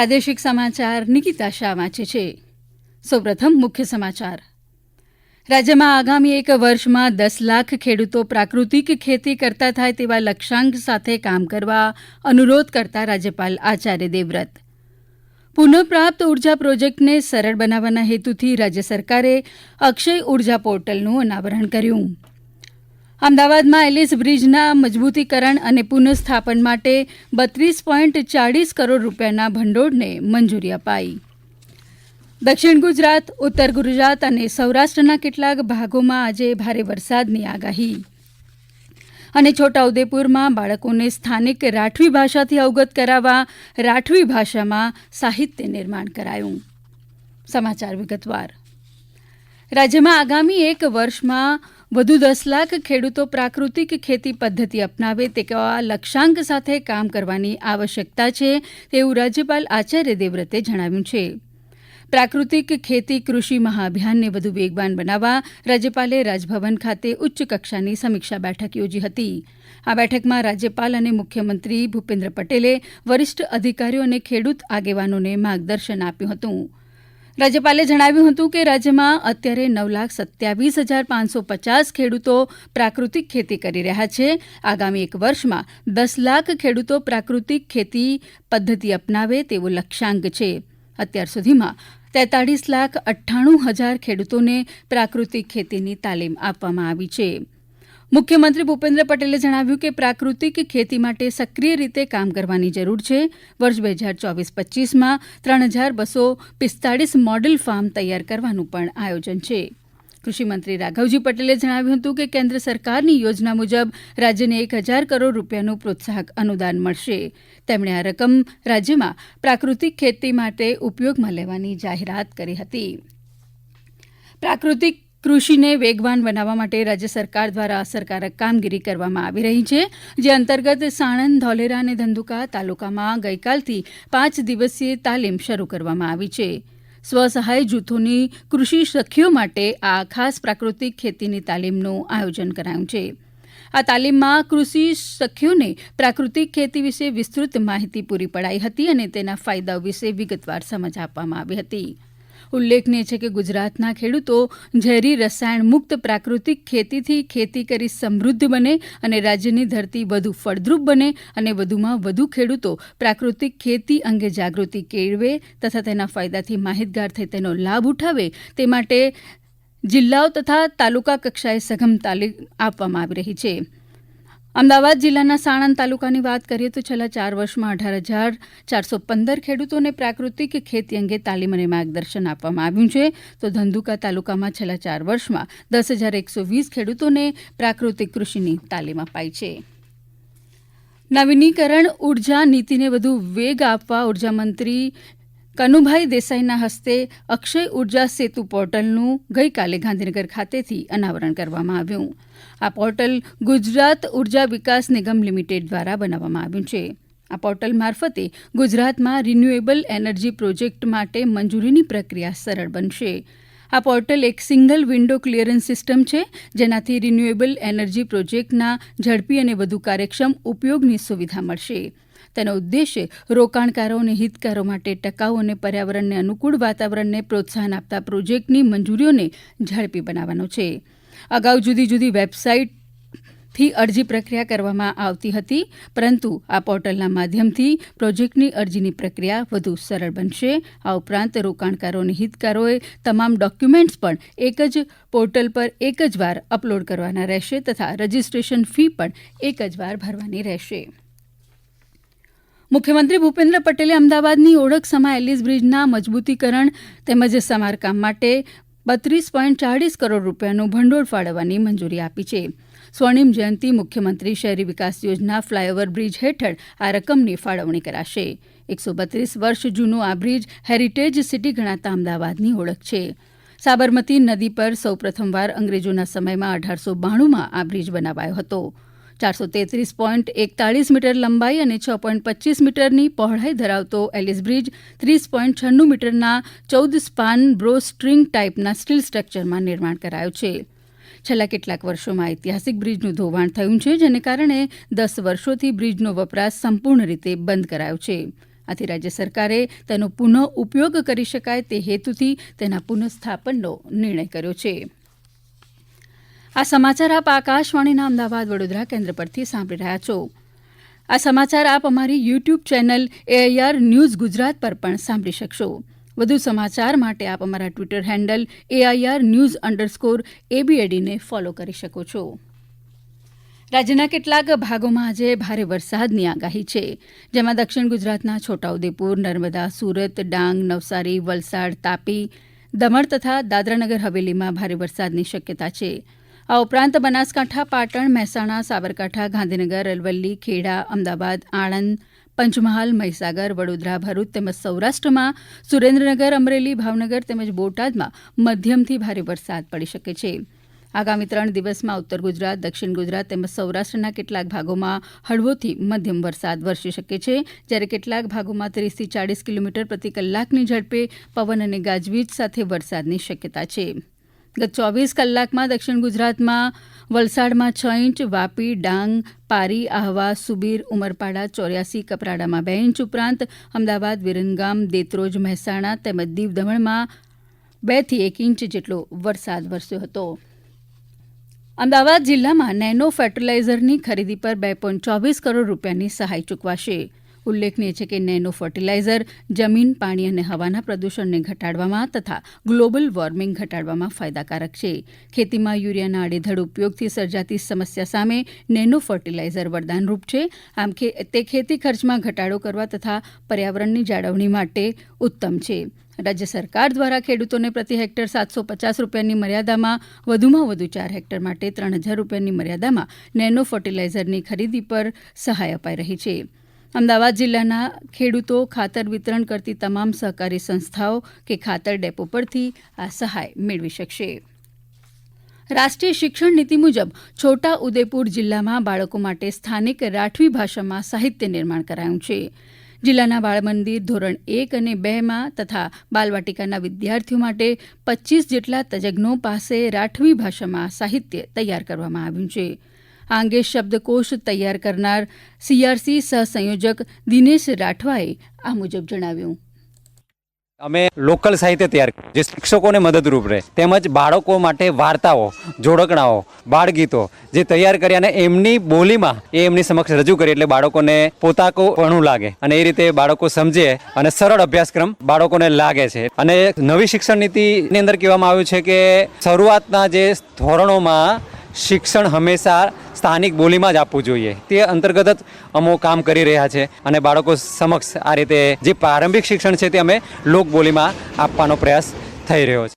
પ્રાદેશિક સમાચાર નિકિતા શાહ વાંચે છે. સૌપ્રથમ મુખ્ય સમાચાર. રાજ્યમાં આગામી એક વર્ષમાં દસ લાખ ખેડૂતો પ્રાકૃતિક ખેતી કરતા થાય તેવા લક્ષ્યાંક સાથે કામ કરવા અનુરોધ કરતા રાજ્યપાલ આચાર્ય દેવવ્રત. પુનઃપ્રાપ્ત ઊર્જા પ્રોજેક્ટને સરળ બનાવવાના હેતુથી રાજ્ય સરકારે અક્ષય ઊર્જા પોર્ટલનું અનાવરણ કર્યું. અમદાવાદમાં એલિસ બ્રિજના મજબૂતીકરણ અને પુનઃસ્થાપન માટે બત્રીસ પોઈન્ટ ચાળીસ કરોડ રૂપિયાના ભંડોળને મંજૂરી અપાઈ. દક્ષિણ ગુજરાત, ઉત્તર ગુજરાત અને સૌરાષ્ટ્રના કેટલાક ભાગોમાં આજે ભારે વરસાદની આગાહી. અને છોટાઉદેપુરમાં બાળકોને સ્થાનિક રાઠવી ભાષાથી અવગત કરાવવા રાઠવી ભાષામાં સાહિત્ય નિર્માણ કરાયું. સમાચાર વિગતવાર. રાજ્યમાં આગામી એક વર્ષમાં વધુ દસ લાખ ખેડૂતો પ્રાકૃતિક ખેતી પદ્ધતિ અપનાવે તેવા લક્ષ્યાંક સાથે કામ કરવાની આવશ્યકતા છે તેવું રાજ્યપાલ આચાર્ય દેવવ્રતે જણાવ્યું છે. પ્રાકૃતિક ખેતી કૃષિ મહાઅભિયાનને વધુ વેગવાન બનાવવા રાજ્યપાલે રાજભવન ખાતે ઉચ્ચ કક્ષાની સમીક્ષા બેઠક યોજી હતી. આ બેઠકમાં રાજ્યપાલ અને મુખ્યમંત્રી ભૂપેન્દ્ર પટેલે વરિષ્ઠ અધિકારીઓ અને ખેડૂત આગેવાનોને માર્ગદર્શન આપ્યું હતું. રાજ્યપાલે જણાવ્યું હતું કે રાજ્યમાં અત્યારે નવ લાખ સત્યાવીસ હજાર પાંચસો પચાસ ખેડૂતો પ્રાકૃતિક ખેતી કરી રહ્યા છે. આગામી એક વર્ષમાં દસ લાખ ખેડૂતો પ્રાકૃતિક ખેતી પદ્ધતિ અપનાવે તેવો લક્ષ્યાંક છે. અત્યાર સુધીમાં તેતાળીસ લાખ અઠ્ઠાણું હજાર ખેડૂતોને પ્રાકૃતિક ખેતીની તાલીમ આપવામાં આવી છે. મુખ્યમંત્રી ભૂપેન્દ્ર પટેલે જણાવ્યું કે પ્રાકૃતિક ખેતી માટે સક્રિય રીતે કામ કરવાની જરૂર છે. વર્ષ બે હજાર ચોવીસ પચ્ચીસમાં ત્રણ હજાર બસો પિસ્તાળીસ મોડેલ ફાર્મ તૈયાર કરવાનું પણ આયોજન છે. કૃષિમંત્રી રાઘવજી પટેલે જણાવ્યું હતું કે કેન્દ્ર સરકારની યોજના મુજબ રાજ્યને એક હજાર કરોડ રૂપિયાનું પ્રોત્સાહક અનુદાન મળશે. તેમણે આ રકમ રાજ્યમાં પ્રાકૃતિક ખેતી માટે ઉપયોગમાં લેવાની જાહેરાત કરી હતી. પ્રાકૃતિક કૃષિને વેગવાન બનાવવા માટે રાજ્ય સરકાર દ્વારા અસરકારક કામગીરી કરવામાં આવી રહી છે, જે અંતર્ગત સાણંદ, ધોલેરા અને ધંધુકા તાલુકામાં ગઈકાલથી પાંચ દિવસીય તાલીમ શરૂ કરવામાં આવી છે. સ્વસહાય જૂથોની કૃષિ સખીઓ માટે આ ખાસ પ્રાકૃતિક ખેતીની તાલીમનું આયોજન કરાયું છે. આ તાલીમમાં કૃષિ સખીઓને પ્રાકૃતિક ખેતી વિશે વિસ્તૃત માહિતી પૂરી પડાઈ હતી અને તેના ફાયદાઓ વિશે વિગતવાર સમજ આપવામાં આવી હતી. ઉલ્લેખનીય છે કે ગુજરાતના ખેડૂતો ઝેરી રસાયણ મુક્ત પ્રાકૃતિક ખેતીથી ખેતી કરી સમૃદ્ધ બને અને રાજ્યની ધરતી વધુ ફળદ્રુપ બને અને વધુમાં વધુ ખેડૂતો પ્રાકૃતિક ખેતી અંગે જાગૃતિ કેળવે તથા તેના ફાયદાથી માહિતગાર થઈ તેનો લાભ ઉઠાવે તે માટે જિલ્લાઓ તથા તાલુકા કક્ષાએ સઘન તાલીમ આપવામાં આવી રહી છે. અમદાવાદ જિલ્લાના સાણંદ તાલુકાની વાત કરીએ તો છેલ્લા ચાર વર્ષમાં અઢાર હજાર ચારસો પંદર ખેડૂતોને પ્રાકૃતિક ખેતી અંગે તાલીમ અને માર્ગદર્શન આપવામાં આવ્યું છે. તો ધંધુકા તાલુકામાં છેલ્લા ચાર વર્ષમાં દસ હજાર એકસો વીસ ખેડૂતોને પ્રાકૃતિક કૃષિની તાલીમ અપાઈ છે. નવીનીકરણ, ઊર્જા નીતિને વધુ વેગ આપવા ઉર્જામંત્રી કનુભાઈ દેસાઈના હસ્તે અક્ષય ઊર્જા સેતુ પોર્ટલનું ગઈકાલે ગાંધીનગર ખાતેથી અનાવરણ કરવામાં આવ્યું. આ પોર્ટલ ગુજરાત ઊર્જા વિકાસ નિગમ લિમિટેડ દ્વારા બનાવવામાં આવ્યું છે. આ પોર્ટલ મારફતે ગુજરાતમાં રિન્યુએબલ એનર્જી પ્રોજેક્ટ માટે મંજૂરીની પ્રક્રિયા સરળ બનશે. આ પોર્ટલ એક સિંગલ વિન્ડો ક્લિયરન્સ સિસ્ટમ છે, જેનાથી રિન્યુએબલ એનર્જી પ્રોજેક્ટના ઝડપી અને વધુ કાર્યક્ષમ ઉપયોગની સુવિધા મળશે. તેનો ઉદ્દેશ્ય રોકાણકારો અને હિતકારો માટે ટકાઉ અને પર્યાવરણને અનુકૂળ વાતાવરણને પ્રોત્સાહન આપતા પ્રોજેક્ટની મંજૂરીઓને ઝડપી બનાવવાનો છે. અગાઉ જુદી જુદી વેબસાઇટથી અરજી પ્રક્રિયા કરવામાં આવતી હતી, પરંતુ આ પોર્ટલના માધ્યમથી પ્રોજેક્ટની અરજીની પ્રક્રિયા વધુ સરળ બનશે. આ ઉપરાંત રોકાણકારો અને હિતકારોએ તમામ ડોક્યુમેન્ટ્સ પણ એક જ પોર્ટલ પર એક જ વાર અપલોડ કરવાના રહેશે તથા રજીસ્ટ્રેશન ફી પણ એક જ વાર ભરવાની રહેશે. મુખ્યમંત્રી ભૂપેન્દ્ર પટેલે અમદાવાદની ઓળખ સમા એલિસ બ્રિજના મજબૂતીકરણ તેમજ સમારકામ માટે બત્રીસ પોઈન્ટ ચાળીસ કરોડ રૂપિયાનું ભંડોળ ફાળવવાની મંજૂરી આપી છે. સ્વર્ણિમ જયંતિ મુખ્યમંત્રી શહેરી વિકાસ યોજના ફ્લાયઓવર બ્રિજ હેઠળ આ રકમની ફાળવણી કરાશે. એકસો બત્રીસ વર્ષ જૂનું આ બ્રિજ હેરિટેજ સિટી ગણાતા અમદાવાદની ઓળખ છે. સાબરમતી નદી પર સૌ પ્રથમવાર અંગ્રેજોના સમયમાં અઢારસો બાણુંમાં આ બ્રિજ બનાવાયો હતો. ચારસો તેત્રીસ પોઈન્ટ એકતાળીસ મીટર લંબાઈ અને છ પોઈન્ટ પચીસ મીટરની પહોળાઈ ધરાવતો એલિસ બ્રિજ ત્રીસ પોઈન્ટ છન્નું મીટરના ચૌદ સ્પાન બ્રો સ્ટ્રિંગ ટાઈપના સ્ટીલ સ્ટ્રક્ચરમાં નિર્માણ કરાયો છે. છેલ્લા કેટલાક વર્ષોમાં ઐતિહાસિક બ્રિજનું ધોવાણ થયું છે, જેને કારણે દસ વર્ષોથી બ્રિજનો વપરાશ સંપૂર્ણ રીતે બંધ કરાયો છે. આથી રાજ્ય સરકારે તેનો પુનઃ ઉપયોગ કરી શકાય તે હેતુથી તેના પુનઃસ્થાપનનો નિર્ણય કર્યો છે. આ સમાચાર આપ આકાશવાણીના અમદાવાદ વડોદરા કેન્દ્ર પરથી સાંભળી રહ્યા છો. આ સમાચાર આપ અમારી YouTube channel AIR news Gujarat પર પણ સાંભળી શકશો. વધુ સમાચાર માટે આપ અમારા Twitter handle AIR news underscore એબીએડીને follow કરી શકો છો. રાજ્યના કેટલાક ભાગોમાં આજે ભારે વરસાદની આગાહી છે. જેમાં દક્ષિણ ગુજરાતના છોટાઉદેપુર, નર્મદા, સુરત, ડાંગ, નવસારી, વલસાડ, તાપી, દમણ તથા દાદરાનગર હવેલીમાં ભારે વરસાદની શક્યતા છે. આ ઉપરાંત બનાસકાંઠા, પાટણ, મહેસાણા, સાબરકાંઠા, ગાંધીનગર, અરવલ્લી, ખેડા, અમદાવાદ, આણંદ, પંચમહાલ, મહીસાગર, વડોદરા, ભરૂચ તેમજ સૌરાષ્ટ્રમાં સુરેન્દ્રનગર, અમરેલી, ભાવનગર તેમજ બોટાદમાં મધ્યમથી ભારે વરસાદ પડી શકે છે. આગામી ત્રણ દિવસમાં ઉત્તર ગુજરાત, દક્ષિણ ગુજરાત તેમજ સૌરાષ્ટ્રના કેટલાક ભાગોમાં હળવોથી મધ્યમ વરસાદ વરસી શકે છે. જ્યારે કેટલાક ભાગોમાં ત્રીસથી ચાળીસ કિલોમીટર પ્રતિ કલાકની ઝડપે પવન અને ગાજવીજ સાથે વરસાદની શક્યતા છે. ગત ચોવીસ કલાકમાં દક્ષિણ ગુજરાતમાં વલસાડમાં છ ઇંચ, વાપી, ડાંગ, પારી, આહવા, સુબીર, ઉમરપાડા, ચોર્યાસી, કપરાડામાં બે ઇંચ ઉપરાંત અમદાવાદ વિરંગામ દેત્રોજ, મહેસાણા તેમજ દીવ દમણમાં બેથી એક ઇંચ જેટલો વરસાદ વરસ્યો હતો. અમદાવાદ જિલ્લામાં નેનો ફર્ટિલાઇઝરની ખરીદી પર બે પોઈન્ટ ચોવીસ કરોડ રૂપિયાની સહાય ચૂકવાશે. ઉલ્લેખનીય છે કે નેનો ફર્ટિલાઇઝર, જમીન, પાણી અને હવાના પ્રદૂષણને ઘટાડવામાં તથા ગ્લોબલ વોર્મિંગ ઘટાડવામાં ફાયદાકારક છે. ખેતીમાં યુરિયાના આડેધડ ઉપયોગથી સર્જાતી સમસ્યા સામે નેનો ફર્ટિલાઇઝર વરદાનરૂપ છે. આમ તે ખેતી ખર્ચમાં ઘટાડો કરવા તથા પર્યાવરણની જાળવણી માટે ઉત્તમ છે. રાજ્ય સરકાર દ્વારા ખેડૂતોને પ્રતિ હેક્ટર સાતસો પચાસ રૂપિયાની મર્યાદામાં, વધુમાં વધુ ચાર હેક્ટર માટે ત્રણ હજાર રૂપિયાની મર્યાદામાં નેનો ફર્ટિલાઇઝરની ખરીદી પર સહાય અપાઈ રહી છે. અમદાવાદ જિલ્લાના ખેડૂતો ખાતર વિતરણ કરતી તમામ સહકારી સંસ્થાઓ કે ખાતર ડેપો પરથી આ સહાય મેળવી શકશે. રાષ્ટ્રીય શિક્ષણ નીતિ મુજબ છોટા ઉદેપુર જિલ્લામાં બાળકો માટે સ્થાનિક રાઠવી ભાષામાં સાહિત્ય નિર્માણ કરાયું છે. જિલ્લાના બાળમંદિર ધોરણ એક અને બેમાં તથા બાલવાટિકાના વિદ્યાર્થીઓ માટે પચીસ જેટલા તજજ્ઞો પાસે રાઠવી ભાષામાં સાહિત્ય તૈયાર કરવામાં આવ્યું છે. આ અંગે શબ્દકોશ તૈયાર કરનાર સીઆરસી સહસંયોજક દિનેશ રાઠવાએ આ મુજબ જણાવ્યું. અમે લોકલ સાહિત્ય તૈયાર જે શિક્ષકોને મદદરૂપ રહે, તેમજ બાળકો માટે વાર્તાઓ, જોડકણાઓ, બાળગીતો જે તૈયાર કર્યા અને એમની બોલીમાં એ એમની સમક્ષ રજૂ કરી એટલે બાળકોને પોતાકોપણું લાગે અને એ રીતે બાળકો સમજે અને સરળ અભ્યાસક્રમ બાળકોને લાગે છે. અને નવી શિક્ષણ નીતિની અંદર કહેવામાં આવ્યું છે કે શરૂઆતના જે ધોરણોમાં શિક્ષણ હંમેશા સ્થાનિક બોલીમાં જ આપવું જોઈએ. તે અંતર્ગત જ અમો કામ કરી રહ્યા છે અને બાળકો સમક્ષ આ રીતે જે પ્રારંભિક શિક્ષણ છે તે અમે લોકબોલીમાં આપવાનો પ્રયાસ થઈ રહ્યો છે.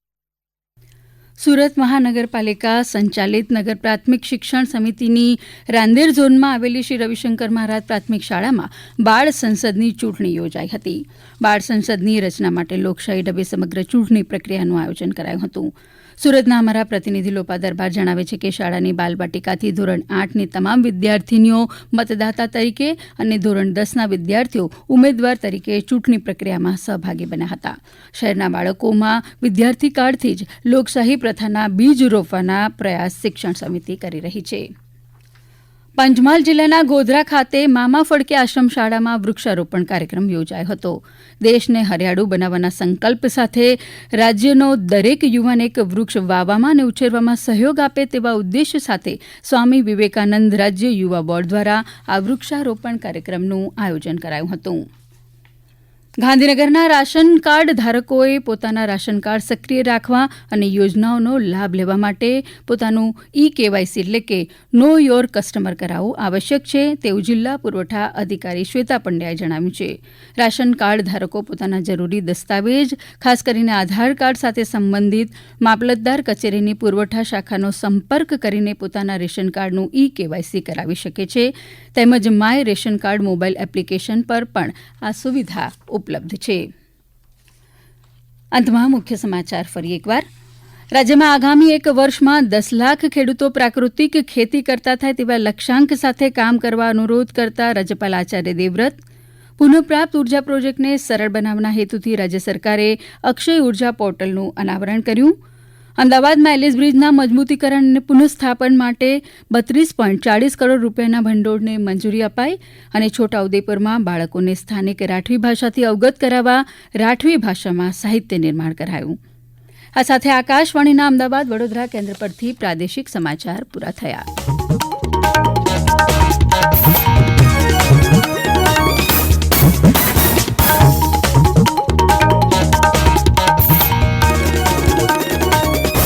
સુરત મહાનગરપાલિકા સંચાલિત નગર પ્રાથમિક શિક્ષણ સમિતિની રાંદેર ઝોનમાં આવેલી શ્રી રવિશંકર મહારાજ પ્રાથમિક શાળામાં બાળ સંસદની ચૂંટણી યોજાઈ હતી. બાળ સંસદની રચના માટે લોકશાહી ઢબે સમગ્ર ચૂંટણી પ્રક્રિયાનું આયોજન કરાયું હતું. સુરતના અમારા પ્રતિનિધિ લોપા દરબાર જણાવે છે કે શાળાની બાલવાટિકાથી ધોરણ આઠની તમામ વિદ્યાર્થીનીઓ મતદાતા તરીકે અને ધોરણ દસના વિદ્યાર્થીઓ ઉમેદવાર તરીકે ચૂંટણી પ્રક્રિયામાં સહભાગી બન્યા હતા. શહેરના બાળકોમાં વિદ્યાર્થી કાળથી જ લોકશાહી પ્રથાના બીજ રોપવાના પ્રયાસ શિક્ષણ સમિતિ કરી રહી છે. પંચમહાલ જિલ્લાના ગોધરા ખાતે મામા ફડકે આશ્રમ શાળામાં વૃક્ષારોપણ કાર્યક્રમ યોજાયો હતો. દેશને હરિયાળું બનાવવાના સંકલ્પ સાથે રાજ્યનો દરેક યુવાન એક વૃક્ષ વાવવામાં અને ઉછેરવામાં સહયોગ આપે તેવા ઉદ્દેશ્ય સાથે સ્વામી વિવેકાનંદ રાજ્ય યુવા બોર્ડ દ્વારા આ વૃક્ષારોપણ કાર્યક્રમનું આયોજન કરાયું હતું. ગાંધીનગરના રાશન કાર્ડ ધારકોએ પોતાના રાશન કાર્ડ સક્રિય રાખવા અને યોજનાઓનો લાભ લેવા માટે પોતાનું ઈ કેવાયસી એટલે કે નો યોર કસ્ટમર કરાવવું આવશ્યક છે તેવું જિલ્લા પુરવઠા અધિકારી શ્વેતા પંડ્યાએ જણાવ્યું છે. રાશન કાર્ડ ધારકો પોતાના જરૂરી દસ્તાવેજ, ખાસ કરીને આધાર કાર્ડ સાથે સંબંધિત મામલતદાર કચેરીની પુરવઠા શાખાનો સંપર્ક કરીને પોતાના રેશન કાર્ડનું ઈ કેવાયસી કરાવી શકે છે. તેમજ my ration card mobile application પર પણ આ સુવિધા ઉપલબ્ધ છે. અંતમાં મુખ્ય સમાચાર ફરી એકવાર. રાજ્યમાં આગામી એક વર્ષમાં દસ લાખ ખેડૂતો પ્રાકૃતિક ખેતી કરતા થાય તેવા લક્ષ્યાંક સાથે કામ કરવા અનુરોધ કરતા રાજ્યપાલ આચાર્ય દેવવ્રત. પુનઃપ્રાપ્ત ઊર્જા પ્રોજેક્ટને સરળ બનાવવાના હેતુથી રાજ્ય સરકારે અક્ષય ઊર્જા પોર્ટલનું અનાવરણ કર્યું. અમદાવાદમાં એલિસ બ્રિજના મજબૂતીકરણ અને પુનઃસ્થાપન માટે બત્રીસ પોઈન્ટ ચાળીસ કરોડ રૂપિયાના ભંડોળને મંજૂરી અપાઈ અને છોટાઉદેપુરમાં બાળકોને સ્થાનિક રાઠવી ભાષાથી અવગત કરાવવા રાઠવી ભાષામાં સાહિત્ય નિર્માણ કરાયું. આ સાથે આકાશવાણીના અમદાવાદ વડોદરા કેન્દ્ર પરથી પ્રાદેશિક સમાચાર પૂરા થયા.